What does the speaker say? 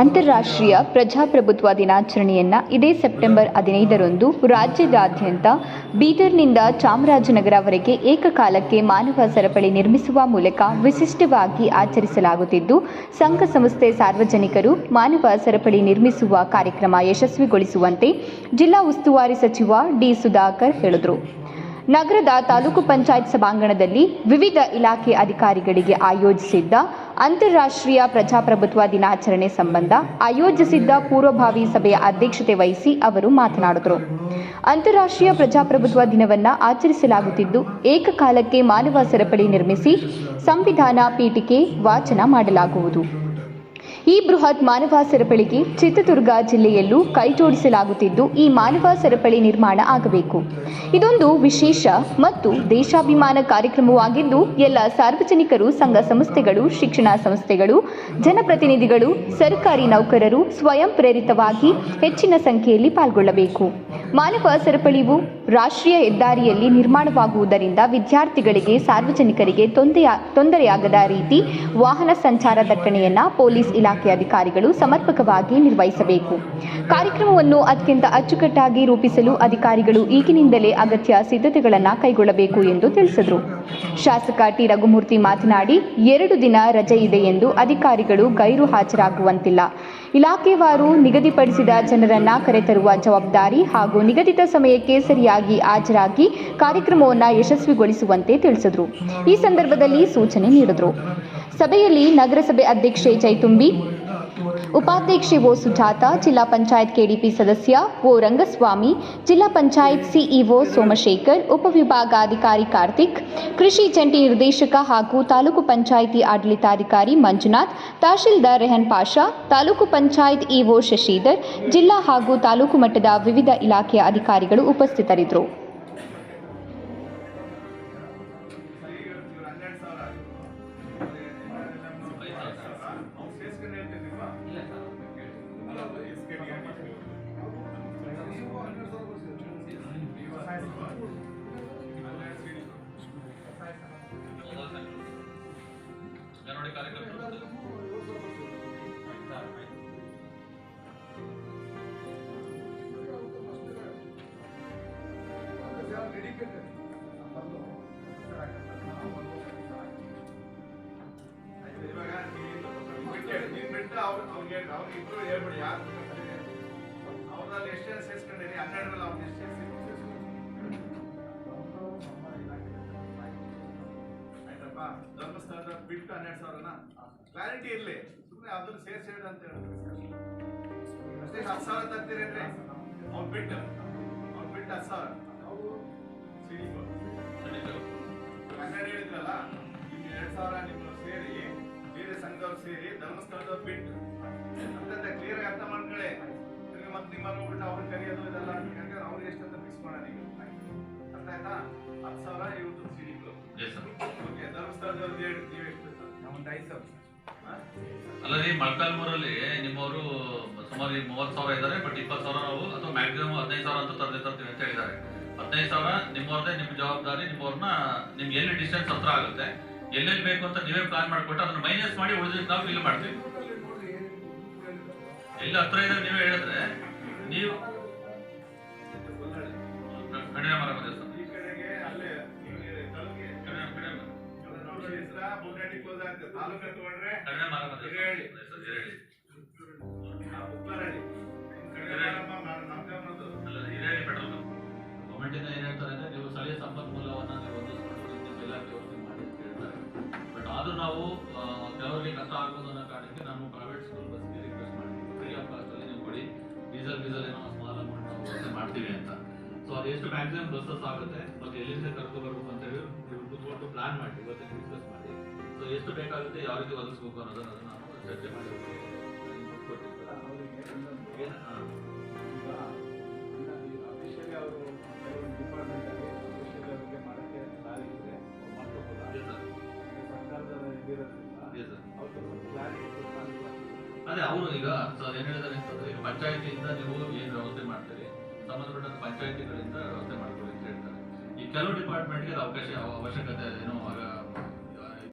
ಅಂತಾರಾಷ್ಟ್ರೀಯ ಪ್ರಜಾಪ್ರಭುತ್ವ ದಿನಾಚರಣೆಯನ್ನ ಇದೇ ಸೆಪ್ಟೆಂಬರ್ ಹದಿನೈದರಂದು ರಾಜ್ಯದಾದ್ಯಂತ ಬೀದರ್ನಿಂದ ಚಾಮರಾಜನಗರವರೆಗೆ ಏಕಕಾಲಕ್ಕೆ ಮಾನವ ಸರಪಳಿ ನಿರ್ಮಿಸುವ ಮೂಲಕ ವಿಶಿಷ್ಟವಾಗಿ ಆಚರಿಸಲಾಗುತ್ತಿದ್ದು, ಸಂಘ ಸಂಸ್ಥೆ ಸಾರ್ವಜನಿಕರು ಮಾನವ ಸರಪಳಿ ನಿರ್ಮಿಸುವ ಕಾರ್ಯಕ್ರಮ ಯಶಸ್ವಿಗೊಳಿಸುವಂತೆ ಜಿಲ್ಲಾ ಉಸ್ತುವಾರಿ ಸಚಿವ ಡಿ ಸುಧಾಕರ್ ಹೇಳಿದರು. ನಗರದ ತಾಲೂಕು ಪಂಚಾಯತ್ ಸಭಾಂಗಣದಲ್ಲಿ ವಿವಿಧ ಇಲಾಖೆ ಅಧಿಕಾರಿಗಳಿಗೆ ಆಯೋಜಿಸಿದ್ದ ಅಂತಾರಾಷ್ಟ್ರೀಯ ಪ್ರಜಾಪ್ರಭುತ್ವ ದಿನಾಚರಣೆ ಸಂಬಂಧ ಆಯೋಜಿಸಿದ್ದ ಪೂರ್ವಭಾವಿ ಸಭೆಯ ಅಧ್ಯಕ್ಷತೆ ವಹಿಸಿ ಅವರು ಮಾತನಾಡಿದರು. ಅಂತಾರಾಷ್ಟ್ರೀಯ ಪ್ರಜಾಪ್ರಭುತ್ವ ದಿನವನ್ನು ಆಚರಿಸಲಾಗುತ್ತಿದ್ದು, ಏಕಕಾಲಕ್ಕೆ ಮಾನವ ಸರಪಳಿ ನಿರ್ಮಿಸಿ, ಸಂವಿಧಾನ ಪೀಠಿಕೆ ವಾಚನ ಮಾಡಲಾಗುವುದು. ಈ ಬೃಹತ್ ಮಾನವ ಸರಪಳಿಗೆ ಚಿತ್ರದುರ್ಗ ಜಿಲ್ಲೆಯಲ್ಲೂ ಕೈಜೋಡಿಸಲಾಗುತ್ತಿದ್ದು ಈ ಮಾನವ ಸರಪಳಿ ನಿರ್ಮಾಣ ಆಗಬೇಕು. ಇದೊಂದು ವಿಶೇಷ ಮತ್ತು ದೇಶಾಭಿಮಾನ ಕಾರ್ಯಕ್ರಮವಾಗಿದ್ದು, ಎಲ್ಲ ಸಾರ್ವಜನಿಕರು, ಸಂಘ ಸಂಸ್ಥೆಗಳು, ಶಿಕ್ಷಣ ಸಂಸ್ಥೆಗಳು, ಜನಪ್ರತಿನಿಧಿಗಳು, ಸರ್ಕಾರಿ ನೌಕರರು ಸ್ವಯಂ ಪ್ರೇರಿತವಾಗಿ ಹೆಚ್ಚಿನ ಸಂಖ್ಯೆಯಲ್ಲಿ ಪಾಲ್ಗೊಳ್ಳಬೇಕು. ಮಾನವ ಸರಪಳಿಯು ರಾಷ್ಟ್ರೀಯ ಹೆದ್ದಾರಿಯಲ್ಲಿ ನಿರ್ಮಾಣವಾಗುವುದರಿಂದ ವಿದ್ಯಾರ್ಥಿಗಳಿಗೆ, ಸಾರ್ವಜನಿಕರಿಗೆ ತೊಂದೆಯ, ತೊಂದರೆಯಾಗದ ರೀತಿ ವಾಹನ ಸಂಚಾರ ದಟ್ಟಣೆಯನ್ನ ಪೊಲೀಸ್ ಇಲಾಖೆ ಅಧಿಕಾರಿಗಳು ಸಮರ್ಪಕವಾಗಿ ನಿರ್ವಹಿಸಬೇಕು. ಕಾರ್ಯಕ್ರಮವನ್ನು ಅತ್ಯಂತ ಅಚ್ಚುಕಟ್ಟಾಗಿ ರೂಪಿಸಲು ಅಧಿಕಾರಿಗಳು ಈಗಿನಿಂದಲೇ ಅಗತ್ಯ ಸಿದ್ಧತೆಗಳನ್ನು ಕೈಗೊಳ್ಳಬೇಕು ಎಂದು ತಿಳಿಸಿದರು. ಶಾಸಕ ಟಿ ರಘುಮೂರ್ತಿ ಮಾತನಾಡಿ, ಎರಡು ದಿನ ರಜೆ ಇದೆ ಎಂದು ಅಧಿಕಾರಿಗಳು ಗೈರು ಹಾಜರಾಗುವಂತಿಲ್ಲ. ಇಲಾಖೆವಾರು ನಿಗದಿಪಡಿಸಿದ ಜನರನ್ನ ಕರೆತರುವ ಜವಾಬ್ದಾರಿ ಹಾಗೂ ನಿಗದಿತ ಸಮಯಕ್ಕೆ ಸರಿಯಾಗಿ ಹಾಜರಾಗಿ ಕಾರ್ಯಕ್ರಮವನ್ನು ಯಶಸ್ವಿಗೊಳಿಸುವಂತೆ ತಿಳಿಸಿದರು. ಈ ಸಂದರ್ಭದಲ್ಲಿ ಸೂಚನೆ ನೀಡಿದರು. ಸಭೆಯಲ್ಲಿ ನಗರಸಭೆ ಅಧ್ಯಕ್ಷೆ ಜೈತುಂಬಿ ಉಪಾಧ್ಯಕ್ಷೆ ಓ ಸುಜಾತ, ಜಿಲ್ಲಾ ಪಂಚಾಯತ್ ಕೆಡಿಪಿ ಸದಸ್ಯ ಓ ರಂಗಸ್ವಾಮಿ, ಜಿಲ್ಲಾ ಪಂಚಾಯತ್ ಸಿಇಒ ಸೋಮಶೇಖರ್ ಉಪವಿಭಾಗಾಧಿಕಾರಿ ಕಾರ್ತಿಕ್, ಕೃಷಿ ಜಂಟಿ ನಿರ್ದೇಶಕ ಹಾಗೂ ತಾಲೂಕು ಪಂಚಾಯಿತಿ ಆಡಳಿತಾಧಿಕಾರಿ ಮಂಜುನಾಥ್, ತಹಶೀಲ್ದಾರ್ ರೆಹನ್ ಪಾಷಾ, ತಾಲೂಕು ಪಂಚಾಯತ್ ಇಒ ಶಶಿಧರ್, ಜಿಲ್ಲಾ ಹಾಗೂ ತಾಲೂಕು ಮಟ್ಟದ ವಿವಿಧ ಇಲಾಖೆಯ ಅಧಿಕಾರಿಗಳು ಉಪಸ್ಥಿತರಿದ್ದರು. ಅವ್ರಲ್ಲಿ ಎಷ್ಟೇ ಸೇರಿಸ್ಕೊಂಡಿರಿ ಹನ್ನೆರಡರಲ್ಲಿ ಅವ್ರನ್ನ ಎಷ್ಟು ಆಯ್ತಪ್ಪ ಧರ್ಮಸ್ಥಳದ ಬಿಟ್ಟು ಹನ್ನೆರಡು ಸಾವಿರನ ಕ್ಲಾರಿಟಿ ಇರಲಿ ಸುಮ್ಮನೆ ಅದನ್ನ ಸೇರ್ಸಿ ಹೇಳಿ ಅಂತ ಹೇಳಿದ್ರು ಅಷ್ಟೇ ಹತ್ತು ಸಾವಿರ ತರ್ತೀರೇನ್ರಿ? ಅವ್ನು ಬಿಟ್ಟು ಅವ್ನು ಬಿಟ್ಟು ಹತ್ತು ಸಾವಿರ. ಹನ್ನೆರಡು ಹೇಳಿದ್ರಲ್ಲ ನಿಮ್ಗೆ ಎರಡು ಸಾವಿರ ನಿಮ್ಮ ಸೇರಿ ಬೇರೆ ಸಂಘದವ್ರು ಸೇರಿ ಧರ್ಮಸ್ಥಳದ ಬಿಟ್ಟು. ಅಂತಂದ್ರೆ ಕ್ಲಿಯರ್ ಆಗಿ ಅರ್ಥ ಮಾಡ್ಕೊಳ್ಳಿ. ಮತ್ತೆ ನಿಮ್ಮಲ್ಲಿ ಹೋಗ್ಬಿಟ್ಟು ಅವ್ರಿಗೆ ಕರೆಯೋದು ಇದೆಲ್ಲ. ಯಾಕಂದ್ರೆ ಅವ್ರಿಗೆ ಎಷ್ಟಂತ ಫಿಕ್ಸ್ ಮಾಡೋಣ ಈಗ. ಅರ್ಥ ಆಯ್ತಾ? ಹತ್ತು ಸಾವಿರ ಇವ್ರದ್ದು ಸಿಡಿಗಳು ಓಕೆ ಧರ್ಮಸ್ಥಳದವ್ರದ್ದು ಹೇಳಿ ನೀವು ಎಷ್ಟು ಒಂದು ಐದು ಸಾವಿರ. ಹಾ? ಅಲ್ಲ ರೀ ಮೊಳಕಾಲ್ಮೂರಲ್ಲಿ ನಿಮ್ಮವರು ಸುಮಾರು ಮೂವತ್ತು ಸಾವಿರ ಇದ್ದಾರೆ ಬಟ್ ಇಪ್ಪತ್ತು ಸಾವಿರ ನಾವು ಅಥವಾ ಮ್ಯಾಕ್ಸಿಮಮ್ ಹದಿನೈದು ಸಾವಿರ ಅಂತ ತರದೇ ತರ್ತೀವಿ ಅಂತ ಹೇಳಿದ್ದಾರೆ. ಹದಿನೈದು ಸಾವಿರ ನಿಮ್ಮವ್ರದೇ ನಿಮ್ಮ ಜವಾಬ್ದಾರಿ ನಿಮ್ಮವ್ರನ್ನ ನಿಮ್ಗೆ ಎಲ್ಲಿ ಡಿಸ್ಟೆನ್ಸ್ ಹತ್ರ ಆಗುತ್ತೆ ಎಲ್ಲೆಲ್ಲಿ ಬೇಕು ಅಂತ ನೀವೇ ಪ್ಲಾನ್ ಮಾಡಿಕೊಟ್ಟು ಅದನ್ನ ಮೈನಸ್ ಮಾಡಿ ಉಳಿದಿದ್ದು ನಾವು ಫಿಲ್ ಮಾಡ್ತೀವಿ. ಎಲ್ಲಿ ಹತ್ರ ಇದೆ ನೀವೇ ಹೇಳಿದ್ರೆ ನೀವು ಕಡಿಮೆ ಮರ ಬಂದಿದೆ ಸರ್. ನಾವು ಕೆಲವರಿಗೆ ಕಷ್ಟ ಆಗ್ಬೋದು ಅನ್ನೋ ಕಾರಣಕ್ಕೆ ನಾನು ಪ್ರೈವೇಟ್ ಸ್ಕೂಲ್ ಬಸ್ಗೆ ರಿಕ್ವೆಸ್ಟ್ ಮಾಡ್ತೀನಿ ಫ್ರೀ ಆಫ್ ಕಾಸ್ಟ್ ಅಲ್ಲಿ ನೀವು ಕೊಡಿ. ಡೀಸೆಲ್ ಡೀಸೆಲ್ ಏನೋ ಸ್ಮಾಲ್ ಅಮೌಂಟ್ ನಾವು ಮಾಡ್ತೀವಿ ಅಂತ. ಸೊ ಅದೆಷ್ಟು ಮ್ಯಾಕ್ಸಿಮಮ್ ಬಸ್ಸಸ್ ಆಗುತ್ತೆ ಮತ್ತೆ ಎಲ್ಲಿಂದ ಕರ್ಕೊಬರ್ಬೇಕು ಅಂತ ಹೇಳಿ ನೀವು ಕೂತ್ಕೊಂಡು ಪ್ಲಾನ್ ಮಾಡಿ ಇವತ್ತಿನ ಡಿಸ್ಕಸ್ ಮಾಡಿ. ಸೊ ಎಷ್ಟು ಬೇಕಾಗುತ್ತೆ ಯಾವ ರೀತಿ ಒದಗಿಸ್ಬೇಕು ಅನ್ನೋದನ್ನ ಅದನ್ನು ನಾವು ಚರ್ಚೆ ಮಾಡಿ ಅವರು ಡಿಪಾರ್ಟ್ಮೆಂಟ್ ಅದೇ ಅವರು ಈಗ ಸರ್ ಏನ್ ಹೇಳಿದಾರೆ ಅಂತಂದ್ರೆ, ಈಗ ಪಂಚಾಯತಿಯಿಂದ ನೀವು ಏನ್ ವ್ಯವಸ್ಥೆ ಮಾಡ್ತೀರಿ? ಸಂಬಂಧಪಟ್ಟ ಪಂಚಾಯತಿಗಳಿಂದ ವ್ಯವಸ್ಥೆ ಮಾಡ್ಕೊಳ್ಳಿ ಅಂತ ಹೇಳ್ತಾರೆ. ಈ ಕೆಲವು ಡಿಪಾರ್ಟ್ಮೆಂಟ್ಗೆ ಅವಕಾಶ, ಅವಶ್ಯಕತೆ, ಏನೋ ಆಗ